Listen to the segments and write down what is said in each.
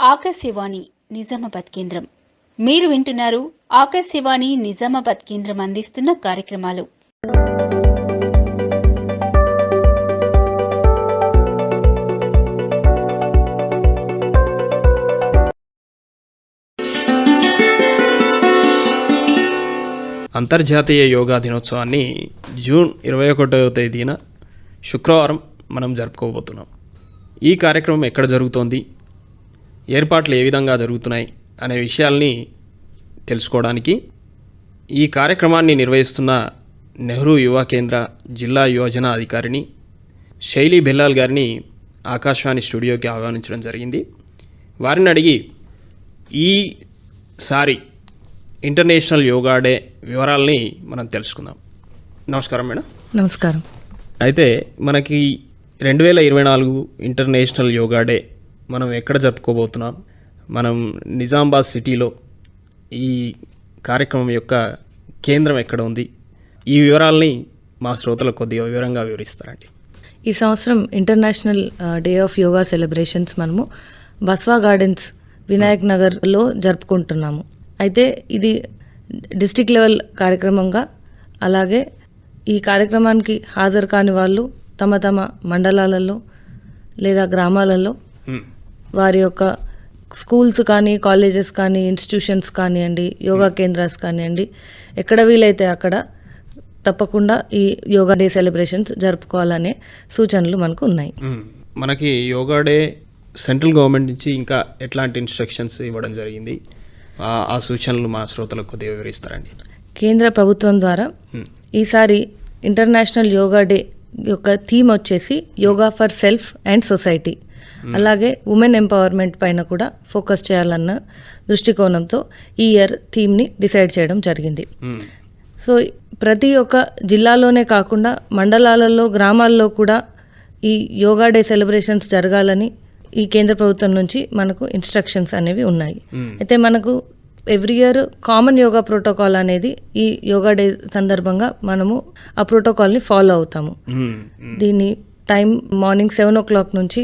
ఆకాశవాణి నిజామాబాద్ కేంద్రం. మీరు వింటున్నారు ఆకాశవాణి నిజామాబాద్ కేంద్రం అందిస్తున్న కార్యక్రమాలు. అంతర్జాతీయ యోగా దినోత్సవాన్ని జూన్ ఇరవై ఒకటవ తేదీన శుక్రవారం మనం జరుపుకోబోతున్నాం. ఈ కార్యక్రమం ఎక్కడ జరుగుతోంది? ఏర్పాట్లు ఏ విధంగా జరుగుతున్నాయి అనే విషయాల్ని తెలుసుకోవడానికి ఈ కార్యక్రమాన్ని నిర్వహిస్తున్న నెహ్రూ యువ కేంద్ర జిల్లా యువజన అధికారిని శైలి బెల్లాల్ గారిని ఆకాశవాణి స్టూడియోకి ఆహ్వానించడం జరిగింది. వారిని అడిగి ఈసారి ఇంటర్నేషనల్ యోగా డే వివరాల్ని మనం తెలుసుకుందాం. నమస్కారం మేడం. నమస్కారం. అయితే మనకి రెండు వేల ఇరవై నాలుగు ఇంటర్నేషనల్ యోగా డే మనం ఎక్కడ జరుపుకోబోతున్నాం? మనం నిజామాబాద్ సిటీలో ఈ కార్యక్రమం యొక్క కేంద్రం ఎక్కడ ఉంది? ఈ వివరాల్ని మా శ్రోతలకు కొద్దిగా వివరంగా వివరిస్తారండి. ఈ సంవత్సరం international day of yoga celebrations మనము బస్వా గార్డెన్స్ వినాయక్ నగర్లో జరుపుకుంటున్నాము. అయితే ఇది డిస్టిక్ లెవెల్ కార్యక్రమంగా అలాగే ఈ కార్యక్రమానికి హాజరు కాని వాళ్ళు తమ తమ మండలాలలో లేదా గ్రామాలలో హ్మ్. వారి యొక్క స్కూల్స్ కానీ కాలేజెస్ కానీ ఇన్స్టిట్యూషన్స్ కానివ్వండి యోగా కేంద్రాస్ కానివ్వండి ఎక్కడ వీలైతే అక్కడ తప్పకుండా ఈ యోగా డే సెలబ్రేషన్స్ జరుపుకోవాలనే సూచనలు మనకు ఉన్నాయి. మ్మ్. మనకి యోగా డే సెంట్రల్ గవర్నమెంట్ నుంచి ఇంకా ఎట్లాంటి ఇన్స్ట్రక్షన్స్ ఇవ్వడం జరిగింది? ఆ- సూచనలు మా శ్రోతలకు కొద్దిగా వివరిస్తారండి. కేంద్ర ప్రభుత్వం ద్వారా మ్మ్. ఈసారి ఇంటర్నేషనల్ యోగా డే యొక్క థీమ్ వచ్చేసి yoga for self and society. అలాగే ఉమెన్ ఎంపవర్మెంట్ పైన కూడా ఫోకస్ చేయాలన్న దృష్టికోణంతో ఈ ఇయర్ థీమ్ని డిసైడ్ చేయడం జరిగింది మ్మ్. సో ప్రతి ఒక్క జిల్లాలోనే కాకుండా మండలాలలో గ్రామాల్లో కూడా ఈ యోగా డే సెలబ్రేషన్స్ జరగాలని ఈ కేంద్ర ప్రభుత్వం నుంచి మనకు ఇన్స్ట్రక్షన్స్ అనేవి ఉన్నాయి మ్మ్. అయితే మనకు every year common yoga protocol అనేది ఈ యోగా డే సందర్భంగా మనము ఆ ప్రోటోకాల్ని ఫాలో అవుతాము మ్మ్. మ్మ్. దీని time morning seven o'clock నుంచి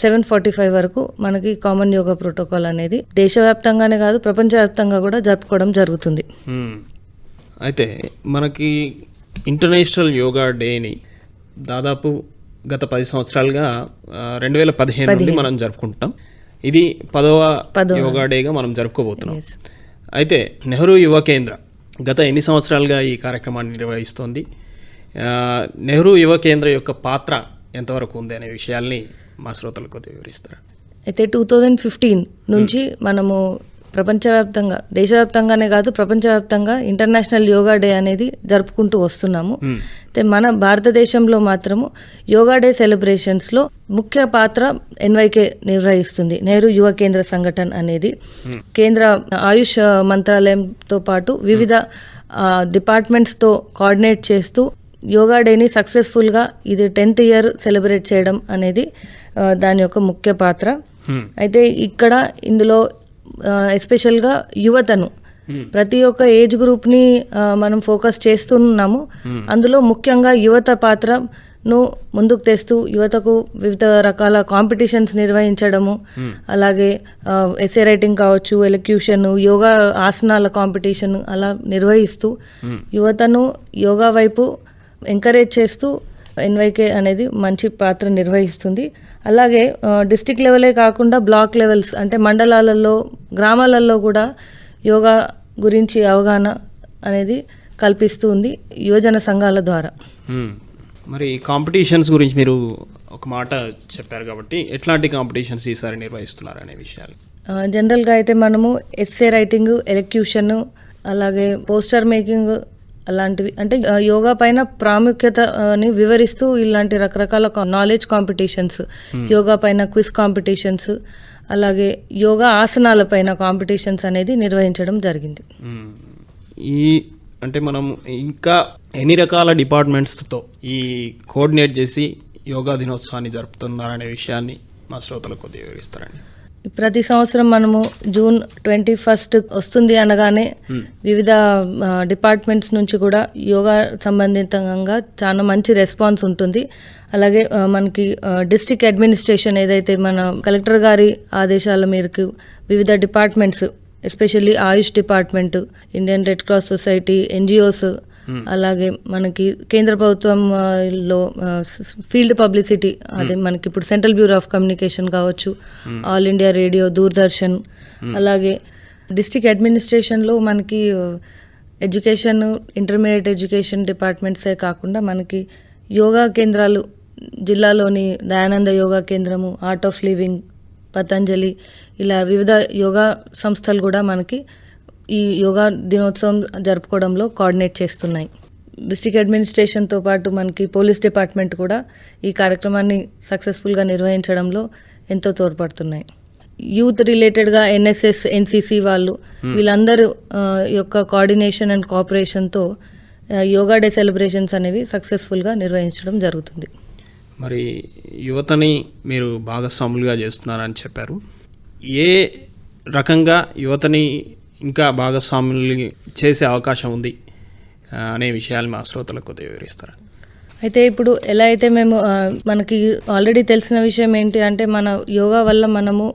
సెవెన్ ఫార్టీ ఫైవ్ వరకు మనకి కామన్ యోగా ప్రోటోకాల్ అనేది దేశవ్యాప్తంగానే కాదు ప్రపంచవ్యాప్తంగా కూడా జరుపుకోవడం జరుగుతుంది. అయితే మనకి ఇంటర్నేషనల్ యోగా డేని దాదాపు గత పది సంవత్సరాలుగా రెండు వేల పదిహేను నుండి మనం జరుపుకుంటాం ఇది పదవ. యోగా డేగా మనం జరుపుకోబోతున్నాం. అయితే నెహ్రూ యువ కేంద్ర గత ఎన్ని సంవత్సరాలుగా ఈ కార్యక్రమాన్ని నిర్వహిస్తోంది నెహ్రూ యువ కేంద్ర యొక్క పాత్ర ఎంతవరకు ఉంది అనే విషయాల్ని మా శ్రోతలకు కొద్దిగా వివరిస్తారా? అయితే టూ థౌజండ్ ఫిఫ్టీన్ నుంచి మనము ప్రపంచవ్యాప్తంగా దేశవ్యాప్తంగానే కాదు ప్రపంచవ్యాప్తంగా ఇంటర్నేషనల్ యోగా డే అనేది జరుపుకుంటూ వస్తున్నాము. మ్మ్. అయితే మన భారతదేశంలో మాత్రము యోగా డే సెలబ్రేషన్స్లో ముఖ్య పాత్ర ఎన్వైకే నిర్వహిస్తుంది. నెహ్రూ యువ కేంద్ర సంఘటన అనేది. కేంద్ర ఆయుష్ మంత్రాలయంతో పాటు వివిధ డిపార్ట్మెంట్స్తో కోఆర్డినేట్ చేస్తూ యోగా డేని సక్సెస్ఫుల్గా ఇది టెన్త్ ఇయర్ సెలబ్రేట్ చేయడం అనేది దాని యొక్క ముఖ్య పాత్ర. అయితే ఇక్కడ ఇందులో ఎస్పెషల్గా యువతను. ప్రతి ఒక్క ఏజ్ గ్రూప్ని మనం ఫోకస్ చేస్తున్నాము అందులో ముఖ్యంగా యువత పాత్రను ముందుకు తెస్తూ యువతకు వివిధ రకాల కాంపిటీషన్స్ నిర్వహించడము. అలాగే ఎస్ఏ రైటింగ్ కావచ్చు ఎలక్యూషన్ యోగా ఆసనాల కాంపిటీషన్ అలా నిర్వహిస్తూ యువతను యోగా వైపు ఎంకరేజ్ చేస్తూ ఎన్వైకే అనేది మంచి పాత్ర నిర్వహిస్తుంది. అలాగే డిస్టిక్ లెవెలే కాకుండా బ్లాక్ లెవెల్స్ అంటే మండలాలలో గ్రామాలలో కూడా యోగా గురించి అవగాహన అనేది కల్పిస్తూ ఉంది యువజన సంఘాల ద్వారా. మరి కాంపిటీషన్స్ గురించి మీరు ఒక మాట చెప్పారు కాబట్టి ఎట్లాంటి కాంపిటీషన్స్ ఈసారి నిర్వహిస్తున్నారు అనే విషయాలు? జనరల్గా అయితే మనము ఎస్ఏ రైటింగ్ ఎలక్యూషన్ అలాగే పోస్టర్ మేకింగ్ అలాంటివి. అంటే యోగా పైన ప్రాముఖ్యతని వివరిస్తూ ఇలాంటి రకరకాల నాలెడ్జ్ కాంపిటీషన్స్ యోగా పైన క్విజ్ కాంపిటీషన్స్ అలాగే యోగా ఆసనాల పైన కాంపిటీషన్స్ అనేది నిర్వహించడం జరిగింది. మ్మ్. ఈ అంటే మనం ఇంకా ఎన్ని రకాల డిపార్ట్మెంట్స్తో ఈ కోఆర్డినేట్ చేసి యోగా దినోత్సవాన్ని జరుపుతున్నారనే విషయాన్ని మా శ్రోతలకు కొద్దిగా వివరిస్తారండి. ప్రతి సంవత్సరం మనము జూన్ ట్వంటీ ఫస్ట్ వస్తుంది అనగానే వివిధ డిపార్ట్మెంట్స్ నుంచి కూడా యోగా సంబంధితంగా చాలా మంచి రెస్పాన్స్ ఉంటుంది. అలాగే మనకి డిస్టిక్ అడ్మినిస్ట్రేషన్ ఏదైతే మన కలెక్టర్ గారి ఆదేశాల మేరకు వివిధ departments especially AYUSH department Indian Red Cross Society NGOs అలాగే మనకి కేంద్ర ప్రభుత్వం ఆ, లో ఫీల్డ్ పబ్లిసిటీ అదే మనకి ఇప్పుడు సెంట్రల్ బ్యూరో ఆఫ్ కమ్యూనికేషన్ కావచ్చు ఆల్ ఇండియా రేడియో దూరదర్శన్ అలాగే డిస్టిక్ అడ్మినిస్ట్రేషన్లో మనకి ఎడ్యుకేషన్ ఇంటర్మీడియట్ ఎడ్యుకేషన్ డిపార్ట్మెంట్సే కాకుండా మనకి యోగా కేంద్రాలు జిల్లాలోని దయానంద యోగా కేంద్రము ఆర్ట్ ఆఫ్ లివింగ్ పతంజలి ఇలా వివిధ యోగా సంస్థలు కూడా మనకి ఈ యోగా దినోత్సవం జరుపుకోవడంలో కోఆర్డినేట్ చేస్తున్నాయి. డిస్టిక్ అడ్మినిస్ట్రేషన్తో పాటు మనకి పోలీస్ డిపార్ట్మెంట్ కూడా ఈ కార్యక్రమాన్ని సక్సెస్ఫుల్గా నిర్వహించడంలో ఎంతో తోడ్పడుతున్నాయి. యూత్ రిలేటెడ్గా ఎన్ఎస్ఎస్ ఎన్సిసి వాళ్ళు వీళ్ళందరూ ఆ, యొక్క కోఆర్డినేషన్ అండ్ కోఆపరేషన్తో యోగా డే సెలబ్రేషన్స్ అనేవి సక్సెస్ఫుల్గా నిర్వహించడం జరుగుతుంది. మరి యువతని మీరు భాగస్వాములుగా చేస్తున్నారని చెప్పారు. ఏ రకంగా యువతని ఇంకా భాగస్వాములు చేసే అవకాశం ఉంది అనే విషయాలు మా శ్రోతలకు కొద్దిగా వివరిస్తారా అయితే ఇప్పుడు ఎలా అయితే మేము మనకి ఆల్రెడీ తెలిసిన విషయం ఏంటి అంటే మన యోగా వల్ల మనము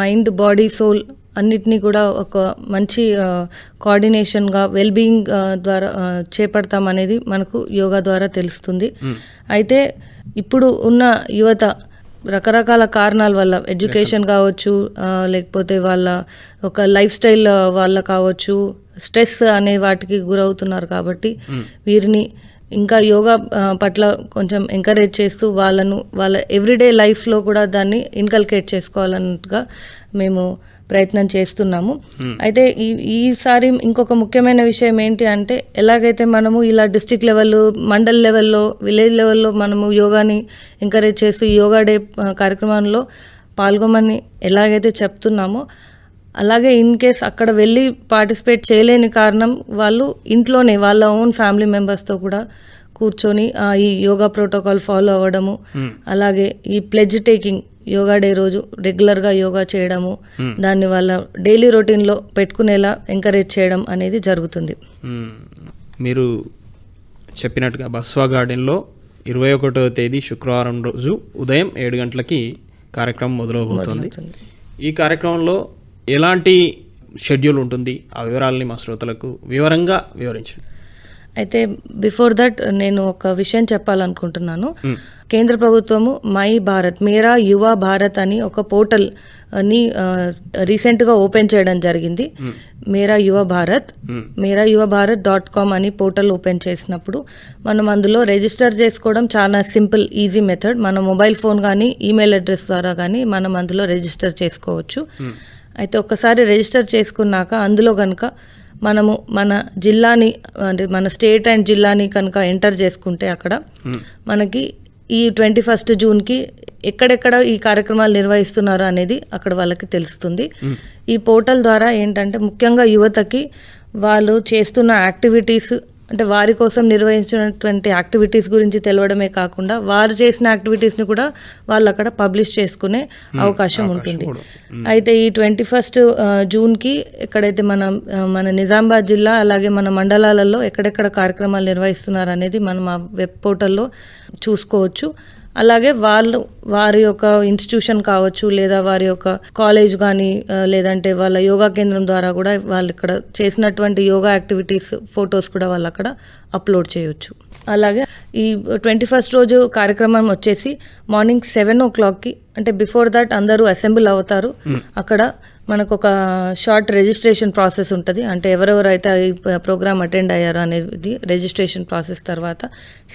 మైండ్ బాడీ సోల్ అన్నిటినీ కూడా ఒక మంచి కోఆర్డినేషన్గా వెల్బీయింగ్ ద్వారా చేపడతాం అనేది మనకు యోగా ద్వారా తెలుస్తుంది. అయితే ఇప్పుడు ఉన్న యువత రకరకాల కారణాల వల్ల ఎడ్యుకేషన్ కావచ్చు లేకపోతే వాళ్ళ ఒక లైఫ్ స్టైల్ వాళ్ళ కావచ్చు స్ట్రెస్ అనే వాటికి గురవుతున్నారు కాబట్టి వీరిని ఇంకా యోగా పట్ల కొంచెం ఎంకరేజ్ చేస్తూ వాళ్ళను వాళ్ళ ఎవ్రీడే లైఫ్లో కూడా దాన్ని ఇన్కల్కేట్ చేసుకోవాలన్నట్టుగా మేము ప్రయత్నం చేస్తున్నాము. అయితే ఈ ఈసారి ఇంకొక ముఖ్యమైన విషయం ఏంటి అంటే ఎలాగైతే మనము ఇలా డిస్టిక్ లెవెల్ మండల్ లెవెల్లో విలేజ్ లెవెల్లో మనము యోగాని ఎంకరేజ్ చేస్తూ యోగా డే కార్యక్రమంలో పాల్గొమని ఎలాగైతే చెప్తున్నామో అలాగే ఇన్ కేస్ అక్కడ వెళ్ళి పార్టిసిపేట్ చేయలేని కారణం వాళ్ళు ఇంట్లోనే వాళ్ళ ఓన్ ఫ్యామిలీ మెంబర్స్తో కూడా కూర్చొని ఈ యోగా ప్రోటోకాల్ ఫాలో అవ్వడము అలాగే ఈ ప్లెడ్జ్ టేకింగ్ యోగా డే రోజు రెగ్యులర్గా యోగా చేయడము దాన్ని వాళ్ళ డైలీ రొటీన్లో పెట్టుకునేలా ఎంకరేజ్ చేయడం అనేది జరుగుతుంది. మీరు చెప్పినట్టుగా బస్వా గార్డెన్లో ఇరవై ఒకటవ తేదీ శుక్రవారం రోజు ఉదయం ఏడు గంటలకి కార్యక్రమం మొదలవబోతోంది. ఈ కార్యక్రమంలో ఎలాంటి షెడ్యూల్ ఉంటుంది? ఆ వివరాలని మా శ్రోతలకు వివరంగా వివరించండి. అయితే బిఫోర్ దట్ నేను ఒక విషయం చెప్పాలనుకుంటున్నాను. కేంద్ర ప్రభుత్వము మై భారత్ మేరా యువ భారత్ అని ఒక పోర్టల్ని రీసెంట్గా ఓపెన్ చేయడం జరిగింది. మేరా యువ భారత్ మేరా యువ భారత్ డాట్ కామ్ అని పోర్టల్ ఓపెన్ చేసినప్పుడు మనం అందులో రిజిస్టర్ చేసుకోవడం చాలా సింపుల్ ఈజీ మెథడ్. మన మొబైల్ ఫోన్ కానీ ఈమెయిల్ అడ్రస్ ద్వారా కానీ మనం అందులో రిజిస్టర్ చేసుకోవచ్చు. అయితే ఒక్కసారి రిజిస్టర్ చేసుకున్నాక అందులో కనుక మనము మన జిల్లాని అంటే మన స్టేట్ అండ్ జిల్లాని కనుక ఎంటర్ చేసుకుంటే అక్కడ మనకి ఈ ట్వంటీ ఫస్ట్ జూన్కి ఎక్కడెక్కడ ఈ కార్యక్రమాలు నిర్వహిస్తున్నారు అనేది అక్కడ వాళ్ళకి తెలుస్తుంది. ఈ పోర్టల్ ద్వారా ఏంటంటే ముఖ్యంగా యువతకి వాళ్ళు చేస్తున్న యాక్టివిటీస్ అంటే వారి కోసం నిర్వహించినటువంటి యాక్టివిటీస్ గురించి తెలవడమే కాకుండా వారు చేసిన యాక్టివిటీస్ని కూడా వాళ్ళు అక్కడ పబ్లిష్ చేసుకునే అవకాశం ఉంటుంది. అయితే ఈ ట్వంటీ ఫస్ట్ జూన్కి ఎక్కడైతే మన మన నిజామాబాద్ జిల్లా అలాగే మన మండలాలలో ఎక్కడెక్కడ కార్యక్రమాలు నిర్వహిస్తున్నారు అనేది మనం ఆ వెబ్ పోర్టల్లో చూసుకోవచ్చు. అలాగే వాళ్ళు వారి యొక్క ఇన్స్టిట్యూషన్ కావచ్చు లేదా వారి యొక్క కాలేజ్ కానీ లేదంటే వాళ్ళ యోగా కేంద్రం ద్వారా కూడా వాళ్ళు ఇక్కడ చేసినటువంటి యోగా యాక్టివిటీస్ ఫొటోస్ కూడా వాళ్ళు అక్కడ అప్లోడ్ చేయొచ్చు. అలాగే ఈ ట్వంటీ ఫస్ట్ రోజు కార్యక్రమం వచ్చేసి మార్నింగ్ సెవెన్ ఓ క్లాక్కి అంటే బిఫోర్ దట్ అందరూ అసెంబ్ల్ అవుతారు. అక్కడ మనకు ఒక షార్ట్ రిజిస్ట్రేషన్ ప్రాసెస్ ఉంటుంది. అంటే ఎవరెవరైతే ఈ ప్రోగ్రామ్ అటెండ్ అయ్యారో అనేది రిజిస్ట్రేషన్ ప్రాసెస్ తర్వాత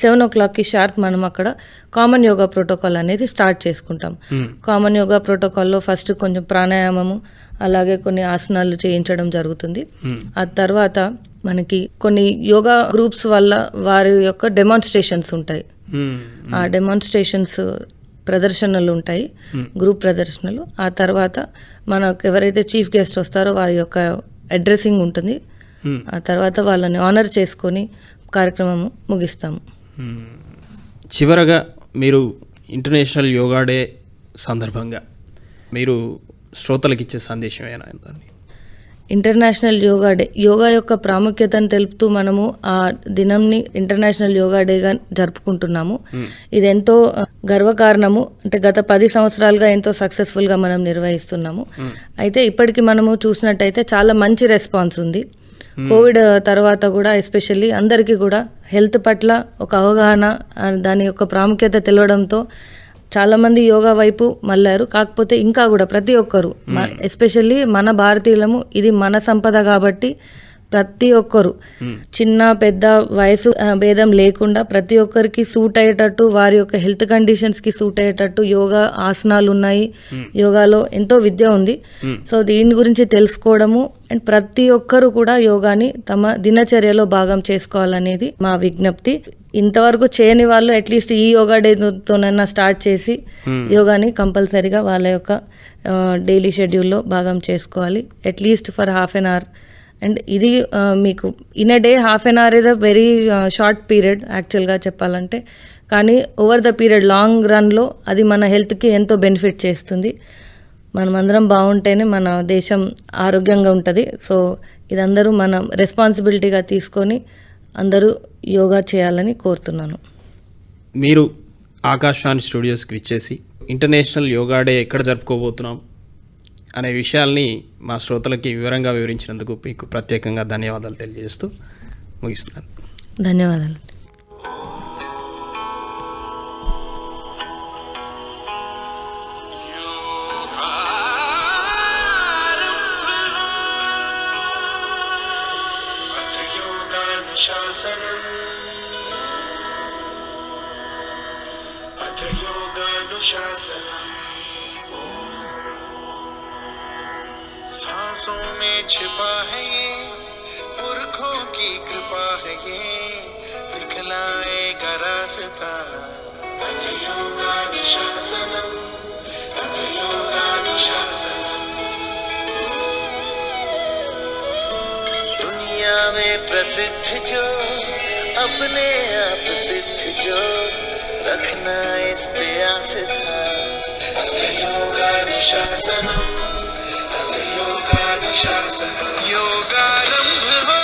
సెవెన్ ఓ క్లాక్కి షార్ప్ మనం అక్కడ కామన్ యోగా ప్రోటోకాల్ అనేది స్టార్ట్ చేసుకుంటాం. కామన్ యోగా ప్రోటోకాల్లో ఫస్ట్ కొంచెం ప్రాణాయామము అలాగే కొన్ని ఆసనాలు చేయించడం జరుగుతుంది. ఆ తర్వాత మనకి కొన్ని యోగా గ్రూప్స్ వల్ల వారి యొక్క డెమాన్స్ట్రేషన్స్ ఉంటాయి. మ్మ్. ఆ డెమాన్స్ట్రేషన్స్ ప్రదర్శనలు ఉంటాయి గ్రూప్ ప్రదర్శనలు. ఆ తర్వాత మనకు ఎవరైతే చీఫ్ గెస్ట్ వస్తారో వారి యొక్క అడ్రస్సింగ్ ఉంటుంది. ఆ తర్వాత వాళ్ళని ఆనర్ చేసుకొని కార్యక్రమం ముగిస్తాము. చివరగా మీరు ఇంటర్నేషనల్ యోగా డే సందర్భంగా మీరు శ్రోతలకు ఇచ్చే సందేశం ఏమైనా దాన్ని ఇంటర్నేషనల్ యోగా డే యోగా యొక్క ప్రాముఖ్యతను తెలుపుతూ మనము ఆ దినంని ఇంటర్నేషనల్ యోగా డేగా జరుపుకుంటున్నాము. ఇది ఎంతో గర్వకారణము. అంటే గత పది సంవత్సరాలుగా ఎంతో సక్సెస్ఫుల్గా మనం నిర్వహిస్తున్నాము. అయితే ఇప్పటికి మనము చూసినట్టయితే చాలా మంచి రెస్పాన్స్ ఉంది. కోవిడ్ తర్వాత కూడా ఎస్పెషల్లీ అందరికీ కూడా హెల్త్ పట్ల ఒక అవగాహన దాని యొక్క ప్రాముఖ్యత తెలవడంతో చాలా మంది యోగా వైపు మళ్ళారు. కాకపోతే ఇంకా కూడా ప్రతి ఒక్కరు ఎస్పెషల్లీ మన భారతీయులము ఇది మన సంపద కాబట్టి ప్రతి ఒక్కరు. చిన్న పెద్ద వయసు భేదం లేకుండా ప్రతి ఒక్కరికి సూట్ అయ్యేటట్టు వారి యొక్క హెల్త్ కండిషన్స్కి సూట్ అయ్యేటట్టు యోగా ఆసనాలు ఉన్నాయి. యోగాలో ఎంతో విద్య ఉంది. సో దీని గురించి తెలుసుకోవడము అండ్ ప్రతి ఒక్కరు కూడా యోగాని తమ దినచర్యలో భాగం చేసుకోవాలనేది మా విజ్ఞప్తి. ఇంతవరకు చేయని వాళ్ళు అట్లీస్ట్ ఈ యోగా డేతోనైనా స్టార్ట్ చేసి యోగాని కంపల్సరీగా వాళ్ళ యొక్క డైలీ షెడ్యూల్లో భాగం చేసుకోవాలి. At least for half an hour and ఇది మీకు in a day half an hour is a very short period యాక్చువల్గా చెప్పాలంటే. కానీ ఓవర్ ద పీరియడ్ లాంగ్ రన్లో అది మన హెల్త్కి ఎంతో బెనిఫిట్ చేస్తుంది. మనమందరం బాగుంటేనే మన దేశం ఆరోగ్యంగా ఉంటుంది. సో ఇదందరూ మనం రెస్పాన్సిబిలిటీగా తీసుకొని అందరూ యోగా చేయాలని కోరుతున్నాను. మీరు ఆకాశవాణి స్టూడియోస్కి ఇచ్చేసి ఇంటర్నేషనల్ యోగా డే ఎక్కడ జరుపుకోబోతున్నాం? అనే విషయాల్ని మా శ్రోతలకి వివరంగా వివరించినందుకు మీకు ప్రత్యేకంగా ధన్యవాదాలు తెలియజేస్తూ ముగిస్తున్నాను. ధన్యవాదాలు. ये दिखलाएगा रास्ता। दुनिया में प्रसिद्ध जो अपने आप सिद्ध जो रखना इस पे आस था अथ योगानुशासनम अथ योगानुशासनम योगारंभ हो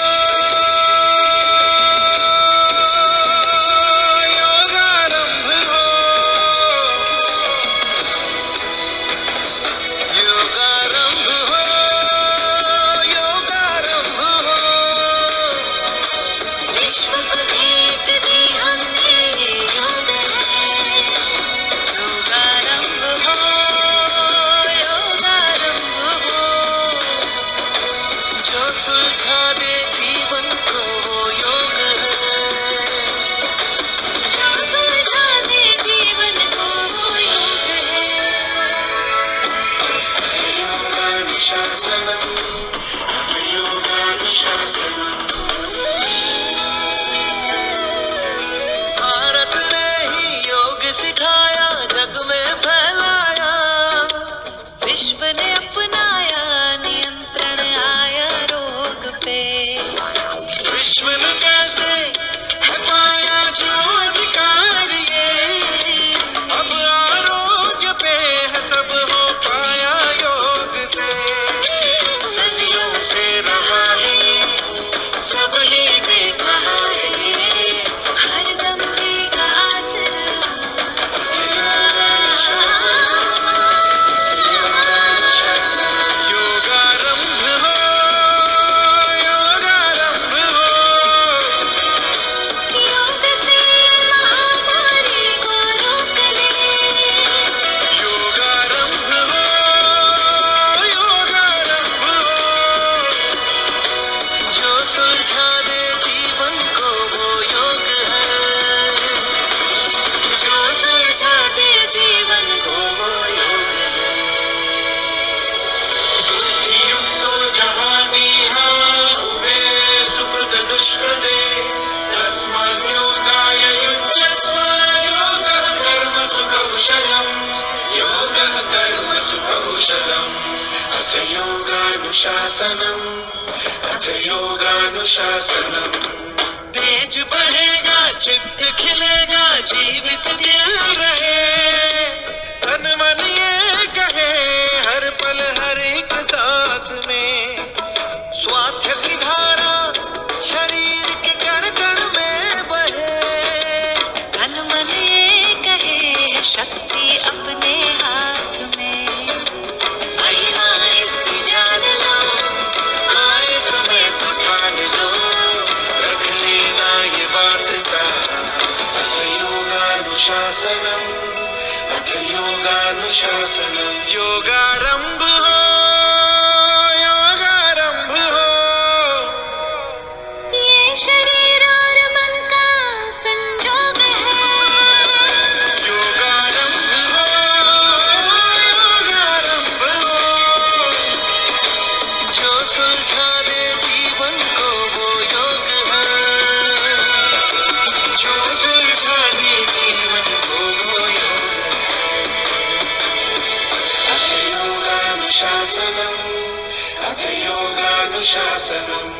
कर्मसु कौशलम् योगः कर्मसु कौशलम् अथ योगानुशासनम्। अथ योगानुशासनम्। तेज बढ़ेगा, चित्त खिलेगा, जीवित दिल रहे। तन मन ये कहे, हर पल हर श्वास में। योगानुशासनम योगारंभ हो seven.